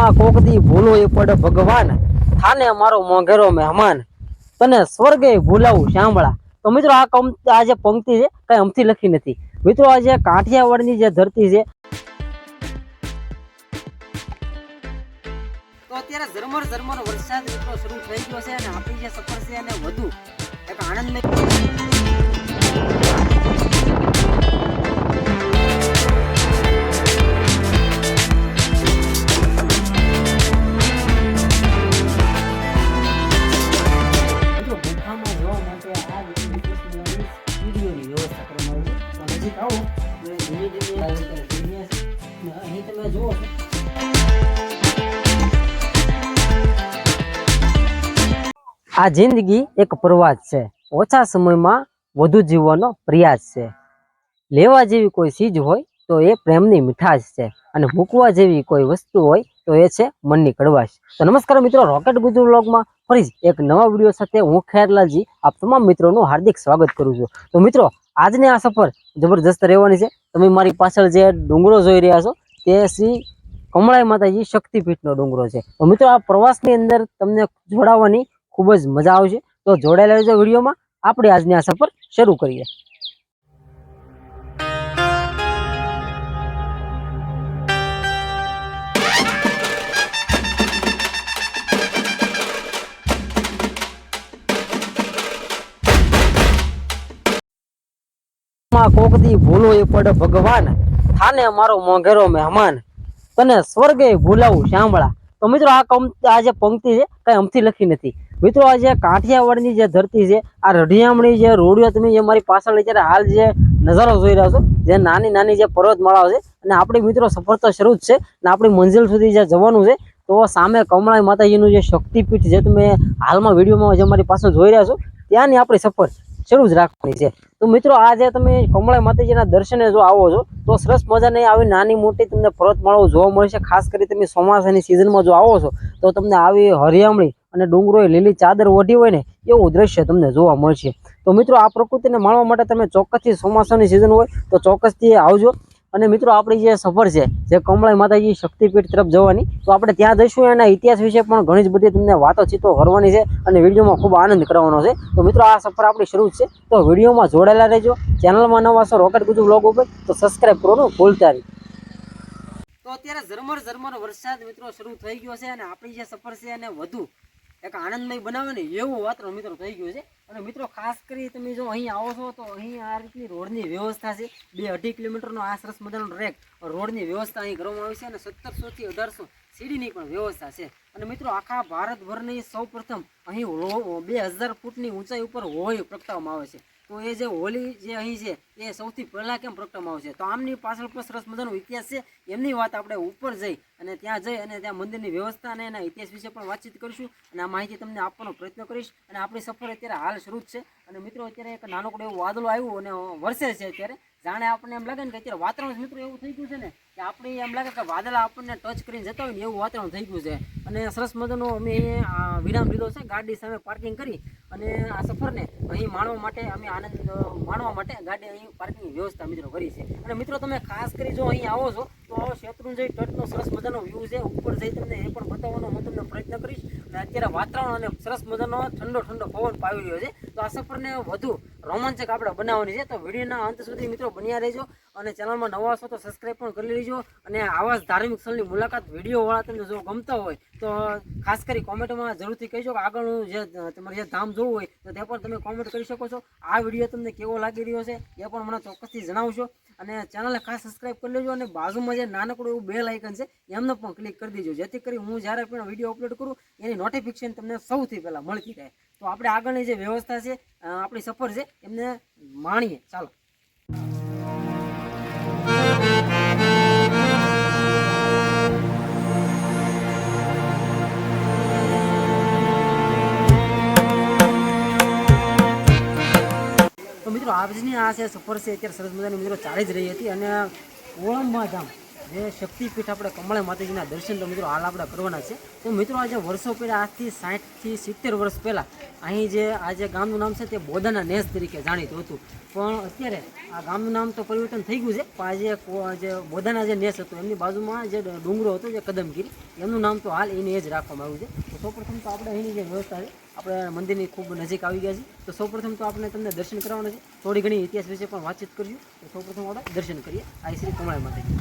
માં કોક દી ભૂલો એ પડે ભગવાન. થાને મારો મોંઘેરો મહેમાન. તને સ્વર્ગે ભૂલાવું શામળા. તો મિત્રો આ કમ આ જે પંક્તિ છે, કઈ અમથી લખી નથી. મિત્રો આ જે કાઠિયાવાડની જે ધરતી છે તો અત્યારે ઝરમર ઝરમર વરસાદ મિત્રો શરૂ થઈ ગયો છે અને આપણી જે સફર છે એને વધુ એક આનંદમય આ જિંદગી એક પ્રવાસ છે. ઓછા સમયમાં વધુ જીવવાનો પ્રયાસ છે. લેવા જેવી કોઈ ચીજ હોય તો એ પ્રેમની મીઠાશ છે અને મૂકવા જેવી કોઈ વસ્તુ હોય તો એ છે મનની કડવાશ. તો નમસ્કાર મિત્રો રોકેટ ગુજુ વ્લોગમાં ફરી એક નવા વીડિયો સાથે હું ખેરલાલજી આપ તમામ મિત્રોનું હાર્દિક સ્વાગત કરું છું. તો મિત્રો, આજની આ સફર જબરજસ્ત રહેવાની છે. તમે મારી પાછળ જે ડુંગરો જોઈ રહ્યા છો તે શ્રી કમળાઈ માતાજી શક્તિપીઠનો ડુંગરો છે. તો મિત્રો, આ પ્રવાસની અંદર તમને જોડાવાની ખૂબ જ મજા આવશે. તો જોડાયેલા રહેજો વિડીયોમાં. આપણે આજની આ સફર શરૂ કરીએ. માં ભૂલો એ પડે ભગવાન. થાને અમારો મોંઘેરો મહેમાન. તને સ્વર્ગે ભૂલાવું સાંભળા તો મિત્રો આ આ જે પંક્તિ છે, કઈ અમથી લખી નથી. મિત્રો, આ જે કાઠિયાવાડની જે ધરતી છે, આ રઢિયામણી જે રોડિયો તમે જે મારી પાછળ અત્યારે હાલ જે નજારો જોઈ રહ્યા છો, જે નાની નાની જે પર્વતમાળાઓ છે, અને આપણી મિત્રો સફર તો શરૂ જ છે, અને આપણી મંજિલ સુધી જે જવાનું છે, તો સામે કમળાઈ માતાજીનું જે શક્તિપીઠ જે તમે હાલમાં વિડીયોમાં જે મારી પાછળ જોઈ રહ્યા છો, ત્યાંની આપણી સફર શરૂ જ રાખવાની છે. તો મિત્રો, આ જે તમે કમળાઈ માતાજીના દર્શને જો આવો છો, તો સરસ મજાની આવી નાની મોટી તમને પર્વતમાળાઓ જોવા મળશે ખાસ કરી તમે ચોમાસાની સિઝનમાં જો આવો છો, તો તમને આવી હરિયામણી અને ડુંગરોએ લીલી ચાદર ઓઢી હોય ને, એવું દ્રશ્ય તમને જોવા મળશે. તો મિત્રો, આ પ્રકૃતિને માણવા માટે તમે ચોક્કસથી ચોમાસાની સિઝન હોય, તો ચોક્કસથી આવજો. અને મિત્રો, આપણી જે સફર છે, જે કમળાઈ માતાજી શક્તિપીઠ તરફ જવાની, તો આપણે ત્યાં જઈશું એના ઇતિહાસ વિશે પણ ઘણી જ બધી તમને વાતો ચીતો કરવાની છે અને વિડીયોમાં ખૂબ આનંદ કરવાનો છે. તો મિત્રો, આ સફર આપણી શરૂ છે. તો વિડીયોમાં જોડાયેલા રહેજો. ચેનલમાં નવા છો રોકેટ ગુજુ બ્લોગ ઉપર, તો સબસ્ક્રાઇબ કરવાનું ભૂલતા નહીં. તો અત્યારે ઝરમર ઝરમર વરસાદ મિત્રો શરૂ થઈ ગયો છે અને આપણી જે સફર છે એને વધુ એક આનંદમય બનાવે ને એવું વાતાવરણ મિત્રો થઈ ગયું છે. અને મિત્રો, ખાસ કરી તમે જો અહીં આવો છો, તો અહીં આ રીતની રોડની વ્યવસ્થા છે. બે અઢી કિલોમીટરનો આ સરસ મજાનો ટ્રેક રોડની વ્યવસ્થા અહીં કરવામાં આવી છે અને સત્તરસોથી અઢારસો સીડીની પણ વ્યવસ્થા છે. અને મિત્રો, આખા ભારતભરની સૌ પ્રથમ અહીં બે હજાર ફૂટની ઊંચાઈ ઉપર હોય પ્રગટાવવામાં આવે છે. તો એ જે હોળી જે અહીં છે, એ સૌથી પહેલાં કેમ પ્રગટાવવામાં આવશે તો આમની પાછળ પણ સરસ મજાનો ઇતિહાસ છે. એમની વાત આપણે ઉપર જઈ અને ત્યાં જઈ અને ત્યાં મંદિરની વ્યવસ્થા અને એના ઇતિહાસ વિશે પણ વાતચીત કરીશું અને આ માહિતી તમને આપવાનો પ્રયત્ન કરીશ અને આપણી સફર અત્યારે હાલ શરૂ છે. અને મિત્રો, અત્યારે એક નાનકડો એવું વાદળો આવ્યું અને વરસે છે અત્યારે. જાણે આપણને એમ લાગે ને કે અત્યારે વાતાવરણ મિત્રો એવું થઈ ગયું છે ને, કે આપણે એમ લાગે કે વાદળા આપણને ટચ કરીને જતા હોય ને એવું વાતાવરણ થઈ ગયું છે. અને સરસ મજાનો અમે વિરામ લીધો છે. ગાડી સામે પાર્કિંગ કરી અને આ સફરને અહીં માણવા માટે અમે આનંદ માણવા માટે ગાડી અહીં પાર્કિંગની વ્યવસ્થા મિત્રો કરી છે. અને મિત્રો તમે ખાસ કરી જો અહીં આવો છો, તો આવો શેત્રુંજય તટનો સરસ મજાનો વ્યૂ છે. ઉપર જઈ તમને એ પણ બતાવવાનો હું તમને પ્રયત્ન કરીશ. અને અત્યારે વાતાવરણ અને સરસ મજાનો ઠંડો ઠંડો પવન પાવી રહ્યો છે. તો આ સફરને વધુ રોમાંચક આપણે બનાવવાની છે. તો વિડીયોના અંત સુધી મિત્રો બન્યા રહેજો. અને ચેનલમાં નવા છો તો સબસ્ક્રાઈબ પણ કરી લેજો. અને આવા ધાર્મિક સ્થળની મુલાકાત વિડીયોવાળા તમને જો ગમતા હોય, તો ખાસ કરી કોમેન્ટમાં જરૂરથી કહીશો કે આગળનું જે તમારે જે ધામ જોવું હોય, તો તે પણ તમે કોમેન્ટ કરી શકો છો. આ વીડિયો તમને કેવો લાગી રહ્યો છે, એ પણ મને ચોક્કસથી જણાવશો. અને ચેનલને ખાસ સબસ્ક્રાઈબ કરી લેજો અને બાજુમાં જે નાનકડું એવું બેલ આઇકન છે, એમને પણ ક્લિક કરી દેજો. જેથી કરી હું જ્યારે પણ વીડિયો અપલોડ કરું, એની નોટિફિકેશન તમને સૌથી પહેલાં મળતી રહે. તો આપણે આગળની જે વ્યવસ્થા છે આપણી સફર છે, એમને માણીએ. ચાલો. મિત્રો આજની આ છે સફર છે, અત્યારે સરસ મજાની મિત્રો ચાલી જ રહી હતી અને ઓળમમાં ધામ, જે શક્તિપીઠ આપણે કમળા માતાજીના દર્શન તો મિત્રો હાલ આપણે કરવાના છે. તો મિત્રો, આજે વર્ષો પહેલાં, આજથી સાઠથી સિત્તેર વર્ષ પહેલાં, અહીં જે આ જે ગામનું નામ છે તે બોદાના નેસ તરીકે જાણીતું હતું. પણ અત્યારે આ ગામનું નામ તો પરિવર્તન થઈ ગયું છે, પણ આજે જે બોદાના જે નેસ હતો, એમની બાજુમાં જે ડુંગરો હતો, જે કદમગીરી, એમનું નામ તો હાલ એને એ જ રાખવામાં આવ્યું છે. તો સૌપ્રથમ તો આપણે અહીંની જે વ્યવસ્થા છે આપણે મંદિરની ખૂબ નજીક આવી ગયા છીએ તો સૌપ્રથમ તો આપણે તમને દર્શન કરવાના છે. થોડી ઘણી ઇતિહાસ વિશે પણ વાતચીત કરીશું તો સૌપ્રથમ આપણે દર્શન કરીએ. આ શ્રી કમળા માતાજી.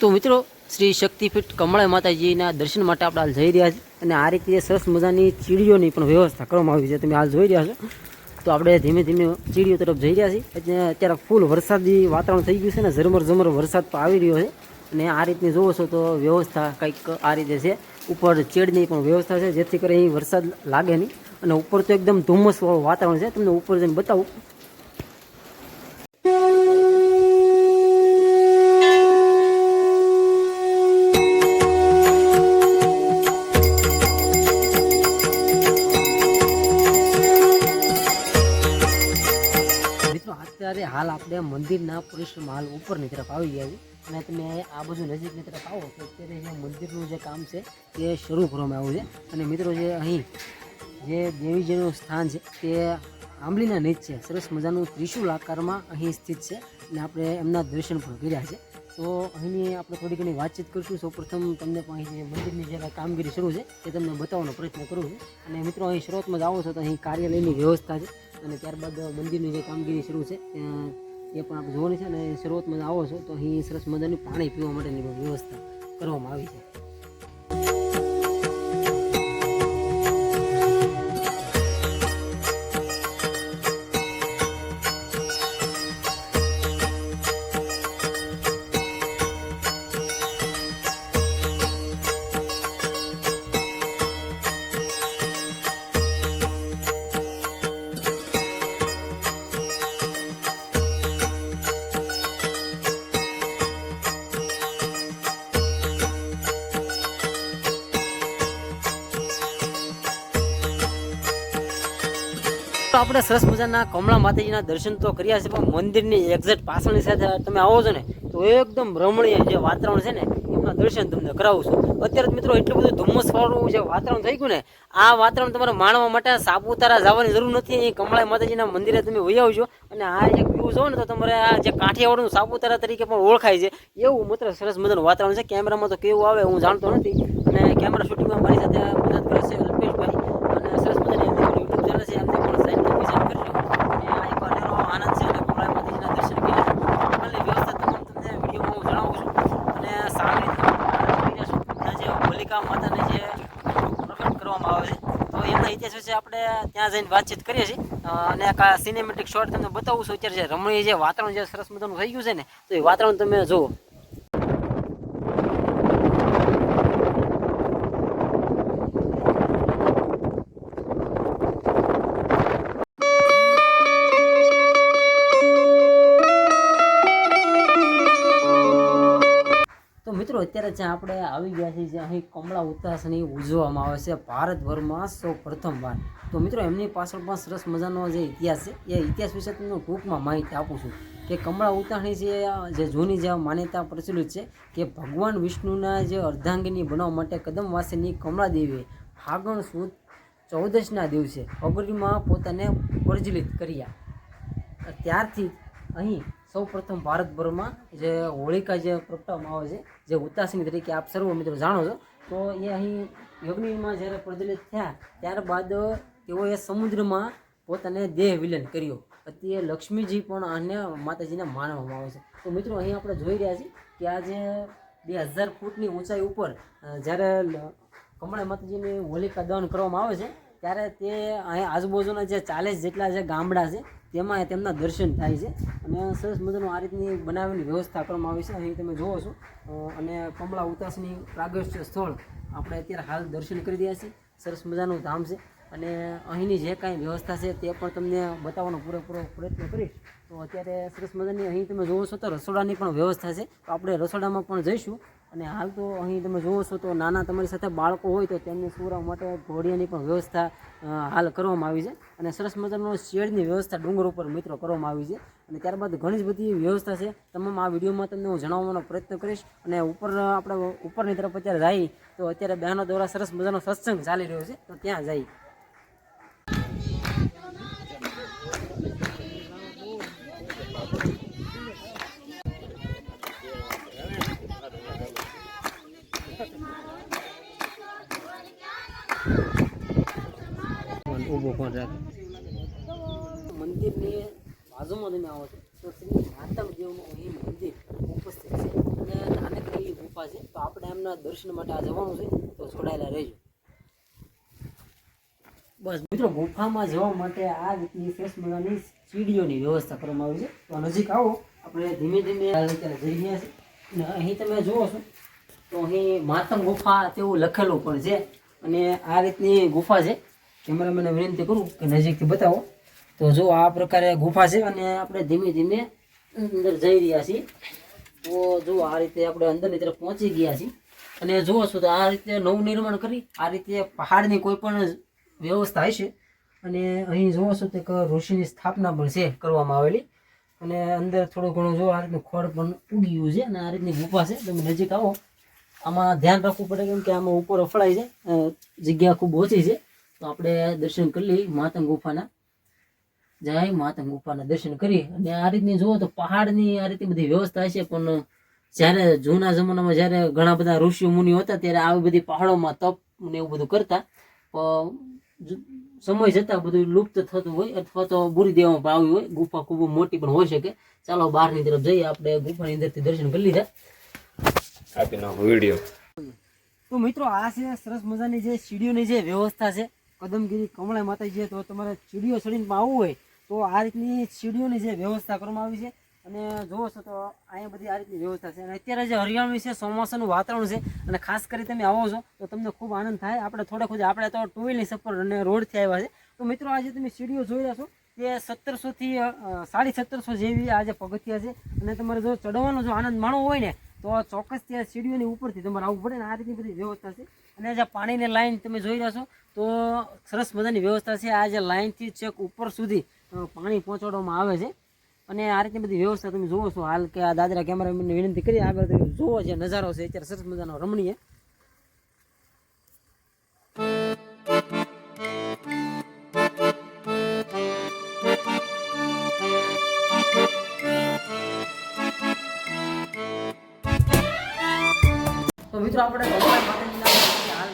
તો મિત્રો, શ્રી શક્તિપીઠ કમળા માતાજીના દર્શન માટે આપણે હાલ જઈ રહ્યા છીએ. અને આ રીતે સરસ મજાની ચીડીઓની પણ વ્યવસ્થા કરવામાં આવી છે. તમે હાલ જોઈ રહ્યા છો. તો આપણે ધીમે ધીમે ચીડીઓ તરફ જઈ રહ્યા છીએ. અત્યારે ફૂલ વરસાદી વાતાવરણ થઈ ગયું છે ને ઝરમર ઝરમર વરસાદ પણ આવી રહ્યો છે. અને આ રીતની જોવો છો તો વ્યવસ્થા કંઈક આ રીતે છે. ઉપર ચેડની પણ વ્યવસ્થા છે, જેથી કરી અહીં વરસાદ લાગે નહીં. અને ઉપર તો એકદમ ધુમ્મસવાળું વાતાવરણ છે. તમને ઉપર જઈને બતાવું. અત્યારે હાલ આપણે મંદિરના પરિસરમાં હાલ ઉપરની તરફ આવી ગયા છે અને તમે આ બધું નજીકની તરફ આવો તો અત્યારે જે મંદિરનું જે કામ છે તે શરૂ કરવામાં આવ્યું છે. અને મિત્રો જે અહીં જે દેવીજીનું સ્થાન છે તે આંબલીના નીચ છે. સરસ મજાનું ત્રિશુલ આકારમાં અહીં સ્થિત છે અને આપણે એમના દર્શન પણ કર્યા છે. તો અહીંની આપણે થોડી ઘણી વાતચીત કરીશું. સૌપ્રથમ તમને પણ અહીં જે મંદિરની જે કામગીરી શરૂ છે તે તમને બતાવવાનો પ્રયત્ન કરું છું. અને મિત્રો અહીં શરૂઆતમાં જ આવો છો તો અહીં કાર્યાલયની વ્યવસ્થા છે. અને ત્યારબાદ મંદિરની જે કામગીરી શરૂ છે એ પણ આપણે જોવાની છે અને શરૂઆતમાં આવો છો, તો અહીં સરસ મજાની પાણી પીવા માટેની પણ વ્યવસ્થા કરવામાં આવી છે. તો આપણે સરસ મજાના કમળા માતાજીના દર્શન તો કર્યા છે, પણ મંદિરની એક્ઝેક્ટ પાછળની સાથે તમે આવો છો ને, તો એકદમ રમણીય જે વાતાવરણ છે ને, એમના દર્શન તમને કરાવું છું. અત્યારે મિત્રો એટલું બધું ધુમ્મસવાળું જે વાતાવરણ થઈ ગયું ને, આ વાતાવરણ તમારે માણવા માટે સાપુતારા જવાની જરૂર નથી. એ કમળા માતાજીના મંદિરે તમે વહી આવજો અને આ જે વ્યૂ જો ને, તો તમારે આ જે કાઠિયાવાડનું સાપુતારા તરીકે પણ ઓળખાય છે. એવું માત્ર સરસ મજાનું વાતાવરણ છે. કેમેરામાં તો કેવું આવે હું જાણતો નથી. અને કેમેરા શૂટિંગમાં મારી સાથે મદદ કરે છે અને સરસ મજાની યુટ્યુબ ચેનલ છે, એમને પણ સાઈડ વિઝિટ કરજો અને આ એક અનેરો આનંદ છે અને કમળા માતાજીના દર્શન કર્યા હાલની વ્યવસ્થા તમામ તમને વિડીયોમાં હું જણાવું છું અને સામે આ જે હોલિકા માતાને જે પ્રગટ કરવામાં આવે છે તો એમના ઇતિહાસ વિશે આપણે જઈને વાતચીત કરીએ છીએ. અને આ સિનેમેટિક શોર્ટ તમને બતાવું છું. અત્યારે જે રમણીય જે વાતાવરણ જે સરસ મજાનું થઈ ગયું છે ને, તો એ વાતાવરણ તમે જુઓ. મિત્રો, અત્યારે જ્યાં આપણે આવી ગયા છીએ, જ્યાં અહીં કમળા ઉત્તાસની ઉજવવામાં આવે છે. ભારતભરમાં સૌ પ્રથમવાર તો મિત્રો, એમની પાછળ પણ સરસ મજાનો જે ઇતિહાસ છે, એ ઇતિહાસ વિશે તમને ટૂંકમાં માહિતી આપું છું કે કમળા ઉતાણી છે, જે જૂની જે માન્યતા પ્રચલિત છે કે ભગવાન વિષ્ણુના જે અર્ધાંગિની બનાવવા માટે કદમવાસીની કમળા દેવીએ ફાગણ સુદ ચૌદશના દિવસે અગરીમાં પોતાને પ્રજલિત કર્યા. ત્યારથી અહીં સૌ પ્રથમ ભારતભરમાં જે હોળિકા જે પ્રગટાવવામાં આવે છે, જે ઉતાસની તરીકે આપ સર્વ મિત્રો જાણો છો, તો એ અહીં યજ્ઞમાં જ્યારે પ્રજલિત થયા, ત્યારબાદ તેઓએ સમુદ્રમાં પોતાને દેહ વિલન કર્યો. અત્યારે લક્ષ્મીજી પણ આને માતાજીને માનવામાં આવે છે. તો મિત્રો, અહીં આપણે જોઈ રહ્યા છીએ કે આ જે બે હજાર ફૂટની ઊંચાઈ ઉપર જ્યારે કમળા માતાજીની હોલિકા દહન કરવામાં આવે છે, ત્યારે તે અહીં આજુબાજુના જે ચાલીસ જેટલા જે ગામડા છે, તેમાં તેમના દર્શન થાય છે. અને સરસ મજાનું આ રીતની બનાવેલી વ્યવસ્થા કરવામાં આવી છે. અહીં તમે જુઓ છો અને કમળા ઉતાસની પ્રાગટ્ય સ્થળ આપણે અત્યારે હાલ દર્શન કરી રહ્યા છીએ. સરસ મજાનું ધામ છે. અને અહીંની જે કાંઈ વ્યવસ્થા છે તે પણ તમને બતાવવાનો પૂરેપૂરો પ્રયત્ન કરીશ. તો અત્યારે સરસ મજાની અહીં તમે જોવો છો તો રસોડાની પણ વ્યવસ્થા છે. તો આપણે રસોડામાં પણ જઈશું અને હાલ તો અહીં તમે જોવો છો તો નાના તમારી સાથે બાળકો હોય તો તેમને સુવરા માટે ઘોડિયાની પણ વ્યવસ્થા હાલ કરવામાં આવી છે. અને સરસ મજાનો શેડની વ્યવસ્થા ડુંગર ઉપર મિત્રો કરવામાં આવી છે. અને ત્યારબાદ ઘણી જ બધી વ્યવસ્થા છે. તમામ આ વિડીયોમાં તમને હું જણાવવાનો પ્રયત્ન કરીશ. અને ઉપર આપણે ઉપરની તરફ અત્યારે જઈ તો અત્યારે બહેનો દ્વારા સરસ મજાનો સત્સંગ ચાલી રહ્યો છે. તો ત્યાં જઈ ઊભો ફોન રાખ મંદિરની બાજુમાં તમે આવો છો. તો શ્રી માતમ દેવનું અહીં મંદિર ઉપસ્થિત છે. અને નાનકડી ગુફા છે. તો આપણે એમના દર્શન માટે આ જવાનું છે. તો જોડાયેલા રહેજો. બસ મિત્રો, ગુફામાં જવા માટે આ રીતની ફેસ મજાની સીડીઓની વ્યવસ્થા કરવામાં આવી છે. તો નજીક આવો. આપણે ધીમે ધીમે અત્યારે જઈ રહ્યા છીએ. અને અહીં તમે જુઓ છો, તો અહીં માતમ ગુફા તેવું લખેલું પણ છે. અને આ રીતની ગુફા છે. કેમેરામેને વિનંતી કરું કે નજીકથી બતાવો. તો જો આ પ્રકારે ગુફા છે અને આપણે ધીમે ધીમે અંદર જઈ રહ્યા છીએ. તો જો આ રીતે આપણે અંદરની તરફ પહોંચી ગયા છીએ. અને જુઓ છો તો આ રીતે નવું નિર્માણ કરી, આ રીતે પહાડની કોઈ પણ વ્યવસ્થા હશે. અને અહીં જુઓ છો તો ઋષિની સ્થાપના પણ છે, કરવામાં આવેલી. અને અંદર થોડું ઘણું જો આ રીતનું ખોળ પણ ઉગી ગયું છે અને આ રીતની ગુફા છે. તમે નજીક આવો. આમાં ધ્યાન રાખવું પડે કેમ કે આમાં ઉપર અફળાય છે. જગ્યા ખૂબ ઓછી છે. તો આપણે દર્શન કરી લઈએ માતંગ ગુફાના. જય માતંગ ગુફાના દર્શન કરી. અને આ રીતની જુઓ તો પહાડની આ રીતની બધી વ્યવસ્થા છે પણ જ્યારે જૂના જમાનામાં જ્યારે ઘણા બધા ઋષિ મુનિઓ હતા ત્યારે આવી બધી પહાડોમાં તપ ને એવું બધું કરતા. સમય જતાં બધું લુપ્ત થતું હોય અથવા તો બુરી દેવામાં આવી હોય. ગુફા ખૂબ મોટી પણ હોઈ શકે. ચાલો બહારની તરફ જઈએ. આપણે ગુફાની અંદરથી દર્શન કરી લીધા. વીડિયો. તો મિત્રો આ છે સરસ મજાની જે સીડીઓની જે વ્યવસ્થા છે કદમગીરી કમળા માતાજી છે, તો તમારે સીડીઓ ચડીને આવવું હોય, તો આ રીતની સીડીઓની જે વ્યવસ્થા કરવામાં આવી છે. અને જોવો છો તો અહીંયા બધી આ રીતની વ્યવસ્થા છે. અને અત્યારે જે હરિયાણું છે, ચોમાસાનું વાતાવરણ છે, અને ખાસ કરી તમે આવો છો, તો તમને ખૂબ આનંદ થાય. આપણે થોડા ખુદ, આપણે તો ટુ વ્હીલની સફર અને રોડથી આવ્યા છે. તો મિત્રો, આજે તમે સીડીઓ જોઈ રહ્યા છો તે સત્તરસોથી સાડી સત્તરસો જેવી આજે પગથિયા છે. અને તમારે જો ચડવાનો જો આનંદ માણવો હોય ને, તો ચોક્કસ ત્યાં સીડીઓની ઉપરથી તમારે આવવું પડે ને આ રીતની બધી વ્યવસ્થા છે. અને જે પાણીની લાઈન તમે જોઈ રહ્યા તો સરસ મજાની વ્યવસ્થા છે. આ જે લાઇનથી છેક ઉપર સુધી પાણી પહોંચાડવામાં આવે છે. અને આ રીતની બધી વ્યવસ્થા તમે જુઓ છો હાલ કે આ દાદરા કેમેરામેનને વિનંતી કરી આગળ તમે જુઓ જે નજારો છે, અત્યારે સરસ મજાનો રમણીય. તો મિત્રો, આપણે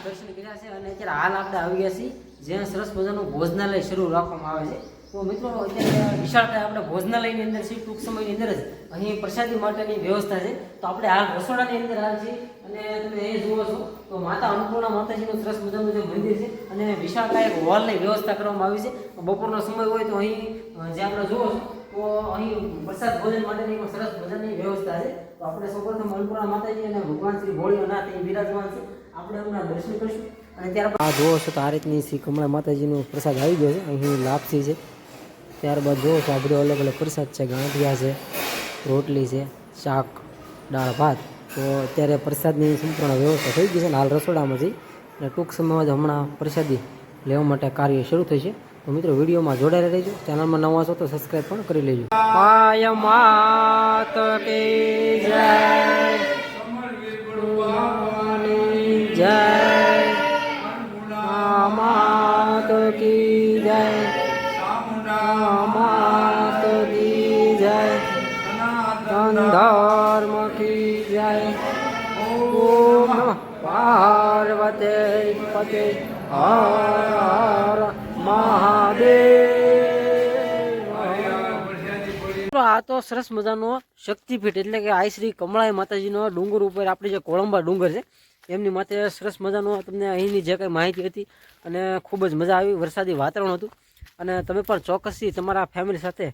દર્શન કર્યા છે અને અત્યારે હાલ આપણે આવી ગયા છીએ. જ્યાં સરસ મજાનું ભોજનાલય શરૂ રાખવામાં આવે છે. તો મિત્રો, અત્યારે વિશાળકાય આપણે ભોજનાલયની અંદર છીએ, ટૂંક સમયની અંદર જ. અહીં પ્રસાદી માટેની વ્યવસ્થા છે. તો આપણે હાલ રસોડાની અંદર હાલ છીએ અને તમે એ જુઓ છો, તો માતા અન્નપૂર્ણા માતાજીનું સરસ મજાનું જે મંદિર છે અને વિશાળકાય એક હોલની વ્યવસ્થા કરવામાં આવી છે. બપોરનો સમય હોય તો અહીં જે આપણે જુઓ છો, તો અહીં પ્રસાદ ભોજન માટેની સરસ મજાની વ્યવસ્થા છે. તો આપણે સૌપ્રથમ અન્નપૂર્ણા માતાજી અને ભગવાન શ્રી ભોળિયાનાથ અહીં બિરાજમાન છે. આપણે એમના દર્શન કરીશું. અને ત્યારબાદ આ જુઓ છો તો આ રીતની શ્રી કમળા માતાજીનો પ્રસાદ આવી ગયો છે. અહીં લાપસી છે. ત્યારબાદ જુઓ છો આ બધો અલગ અલગ પ્રસાદ છે. ગાંઠિયા છે રોટલી છે શાક દાળ ભાત. તો અત્યારે પ્રસાદની સંપૂર્ણ વ્યવસ્થા થઈ ગઈ છે ને હાલ રસોડામાંથી અને ટૂંક સમયમાં જ હમણાં પ્રસાદી લેવા માટે કાર્ય શરૂ થશે. તો મિત્રો વિડીયોમાં જોડાયેલા રહેજો. ચેનલમાં નવા છો તો સબસ્ક્રાઈબ પણ કરી લેજો. જય આ તો સરસ મજાનો શક્તિપીઠ એટલે કે આઈ શ્રી કમળાઈ માતાજીનો ડુંગર ઉપર આપણે જે કોળંબા ડુંગર છે એમની માટે સરસ મજાનો તમને અહીંની જે કંઈ માહિતી હતી અને ખૂબ જ મજા આવી, વરસાદી વાતાવરણ હતું. અને તમે પણ ચોક્કસથી તમારા ફેમિલી સાથે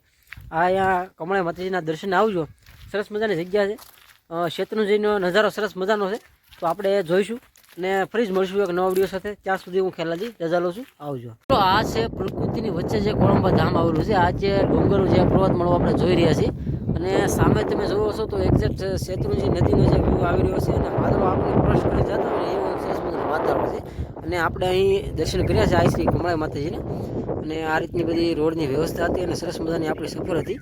આ અહીંયા કમળા માતાજીના દર્શને આવજો. સરસ મજાની જગ્યા છે. ક્ષેત્રનું શેત્રુંજીનો નજારો સરસ મજાનો છે. તો આપણે જોઈશું. ને ફરી જ મળશું એક નવા વીડિયો સાથે. ત્યાં સુધી હું ખેલાજી રજા લઉં છું. આવજો. તો આ છે પ્રકૃતિની વચ્ચે જે કોળંબા ધામ આવેલું છે, આ જે ડુંગરો જે પર્વતમાળો આપણે જોઈ રહ્યા છીએ. અને સામે તમે જોવો છો તો એક્ઝેક્ટ શેત્રુંજી નદીનો જે વ્યૂ આવી રહ્યો છે અને વાદળો આપણે ક્રોસ કરી જતા હોય એવું સરસ મજાનું વાતાવરણ છે. અને આપણે અહીં દર્શન કર્યા છે આઈ શ્રી કમળાઈ માતાજીને. અને આ રીતની બધી રોડની વ્યવસ્થા હતી અને સરસ મજાની આપણી સફર હતી.